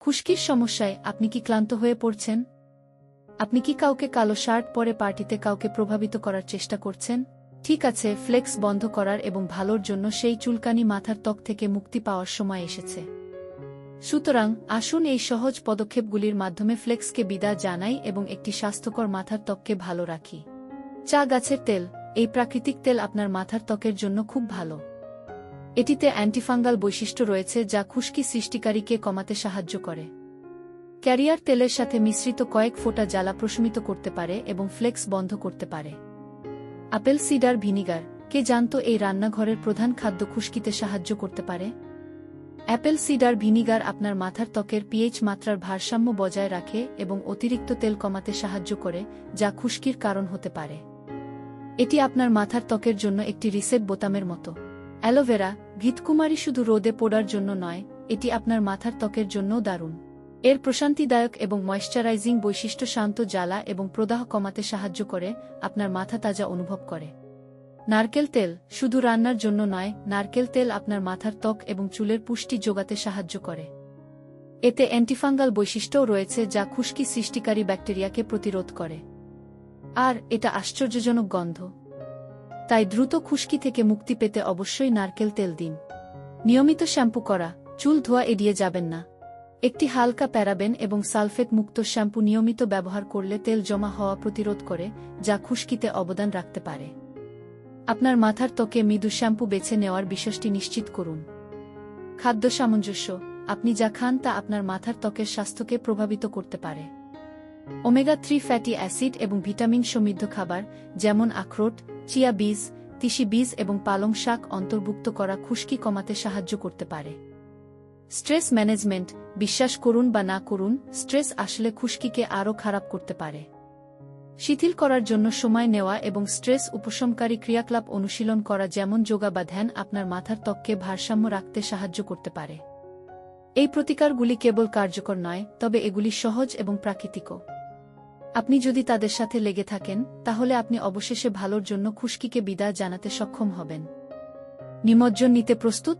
খুশকির সমস্যায় আপনি কি ক্লান্ত হয়ে পড়ছেন? আপনি কি কাউকে কালো শার্ট পরে পার্টিতে কাউকে প্রভাবিত করার চেষ্টা করছেন? ঠিক আছে, ফ্লেক্স বন্ধ করার এবং ভালোর জন্য সেই চুলকানি মাথার ত্বক থেকে মুক্তি পাওয়ার সময় এসেছে। সুতরাং, আসুন এই সহজ পদক্ষেপগুলির মাধ্যমে ফ্লেক্সকে বিদা জানাই এবং একটি স্বাস্থ্যকর মাথার ত্বককে ভালো রাখি। চা গাছের তেল, এই প্রাকৃতিক তেল আপনার মাথার ত্বকের জন্য খুব ভালো। এটিতে অ্যান্টিফাঙ্গাল বৈশিষ্ট্য রয়েছে যা খুশকি সৃষ্টিকারীকে কমাতে সাহায্য করে। ক্যারিয়ার তেলের সাথে মিশ্রিত কয়েক ফোঁটা জ্বালা প্রশমিত করতে পারে এবং ফ্লেক্স বন্ধ করতে পারে। আপেল সিডার ভিনিগার, কে জানত এই রান্নাঘরের প্রধান খাদ্য খুশকিতে সাহায্য করতে পারে? অ্যাপেল সিডার ভিনিগার আপনার মাথার ত্বকের পিএইচ মাত্রার ভারসাম্য বজায় রাখে এবং অতিরিক্ত তেল কমাতে সাহায্য করে, যা খুশকির কারণ হতে পারে। এটি আপনার মাথার ত্বকের জন্য একটি রিসেট বোতামের মতো। অ্যালোভেরা ঘিতকুমারী শুধু রোদে পোড়ার জন্য নয়, এটি আপনার মাথার ত্বকের জন্যও দারুণ। এর প্রশান্তিদায়ক এবং ময়শ্চারাইজিং বৈশিষ্ট্য শান্ত জ্বালা এবং প্রদাহ কমাতে সাহায্য করে, আপনার মাথা তাজা অনুভব করে। নারকেল তেল শুধু রান্নার জন্য নয়, নারকেল তেল আপনার মাথার ত্বক এবং চুলের পুষ্টি যোগাতে সাহায্য করে। এতে অ্যান্টিফাঙ্গাল বৈশিষ্ট্যও রয়েছে যা খুশকি সৃষ্টিকারী ব্যাকটেরিয়াকে প্রতিরোধ করে। আর এটা আশ্চর্যজনক গন্ধ। তাই দ্রুত খুশকি থেকে মুক্তি পেতে অবশ্যই নারকেল তেল দিন। নিয়মিত শ্যাম্পু করা, চুল ধোয়া এড়িয়ে যাবেন না। একটি হালকা প্যারাবেন এবং সালফেট মুক্ত শ্যাম্পু নিয়মিত ব্যবহার করলে তেল জমা হওয়া প্রতিরোধ করে, যা খুশকিতে অবদান রাখতে পারে। আপনার মাথার ত্বকে মৃদু শ্যাম্পু বেছে নেওয়ার বিষয়টি নিশ্চিত করুন। খাদ্য সামঞ্জস্য, আপনি যা খান তা আপনার মাথার ত্বকের স্বাস্থ্যকে প্রভাবিত করতে পারে। ওমেগা থ্রি ফ্যাটি অ্যাসিড এবং ভিটামিন সমৃদ্ধ খাবার, যেমন আখরোট, চিয়া বীজ, তিসি বীজ এবং পালং শাক অন্তর্ভুক্ত করা খুশকি কমাতে সাহায্য করতে পারে। স্ট্রেস ম্যানেজমেন্ট, বিশ্বাস করুন বা না করুন, স্ট্রেস আসলে খুশকিকে আরও খারাপ করতে পারে। শিথিল করার জন্য সময় নেওয়া এবং স্ট্রেস উপশমকারী ক্রিয়াকলাপ অনুশীলন করা যেমন যোগা বা ধ্যান আপনার মাথার ত্বককে ভারসাম্য রাখতে সাহায্য করতে পারে। এই প্রতিকারগুলি কেবল কার্যকর নয়, তবে এগুলি সহজ এবং প্রাকৃতিকও। আপনি যদি তাদের সাথে লেগে থাকেন, তাহলে আপনি অবশেষে ভালোর জন্য খুশকিকে বিদায় জানাতে সক্ষম হবেন। নিমজ্জন নিতে প্রস্তুত?